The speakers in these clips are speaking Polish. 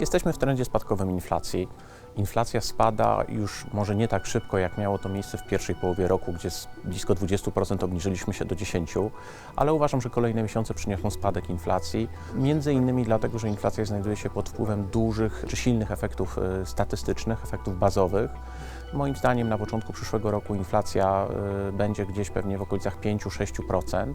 Jesteśmy w trendzie spadkowym inflacji. Inflacja spada już może nie tak szybko, jak miało to miejsce w pierwszej połowie roku, gdzie z blisko 20% obniżyliśmy się do 10%, ale uważam, że kolejne miesiące przyniosą spadek inflacji. Między innymi dlatego, że inflacja znajduje się pod wpływem dużych czy silnych efektów e, statystycznych, efektów bazowych. Moim zdaniem na początku przyszłego roku inflacja e, będzie gdzieś pewnie w okolicach 5-6%.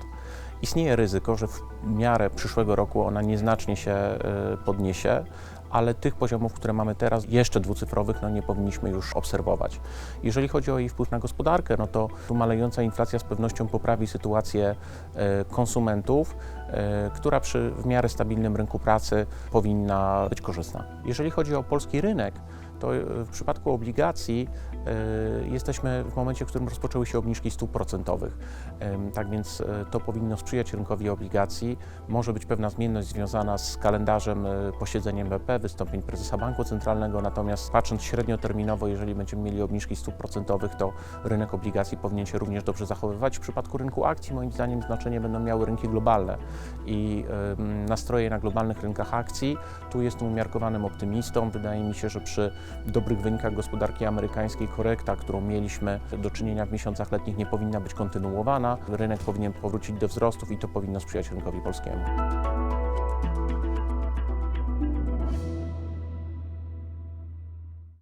Istnieje ryzyko, że w miarę przyszłego roku ona nieznacznie się e, podniesie, ale tych poziomów, które mamy teraz, jeszcze dwucyfrowych, no nie powinniśmy już obserwować. Jeżeli chodzi o jej wpływ na gospodarkę, no to malejąca inflacja z pewnością poprawi sytuację e, konsumentów, e, która przy w miarę stabilnym rynku pracy powinna być korzystna. Jeżeli chodzi o polski rynek, to e, w przypadku obligacji jesteśmy w momencie, w którym rozpoczęły się obniżki stóp procentowych. Tak więc to powinno sprzyjać rynkowi obligacji. Może być pewna zmienność związana z kalendarzem posiedzeń NBP, wystąpień prezesa Banku Centralnego, natomiast patrząc średnioterminowo, jeżeli będziemy mieli obniżki stóp procentowych, to rynek obligacji powinien się również dobrze zachowywać. W przypadku rynku akcji moim zdaniem znaczenie będą miały rynki globalne i nastroje na globalnych rynkach akcji. Tu jestem umiarkowanym optymistą. Wydaje mi się, że przy dobrych wynikach gospodarki amerykańskiej korekta, którą mieliśmy do czynienia w miesiącach letnich, nie powinna być kontynuowana. Rynek powinien powrócić do wzrostów i to powinno sprzyjać rynkowi polskiemu.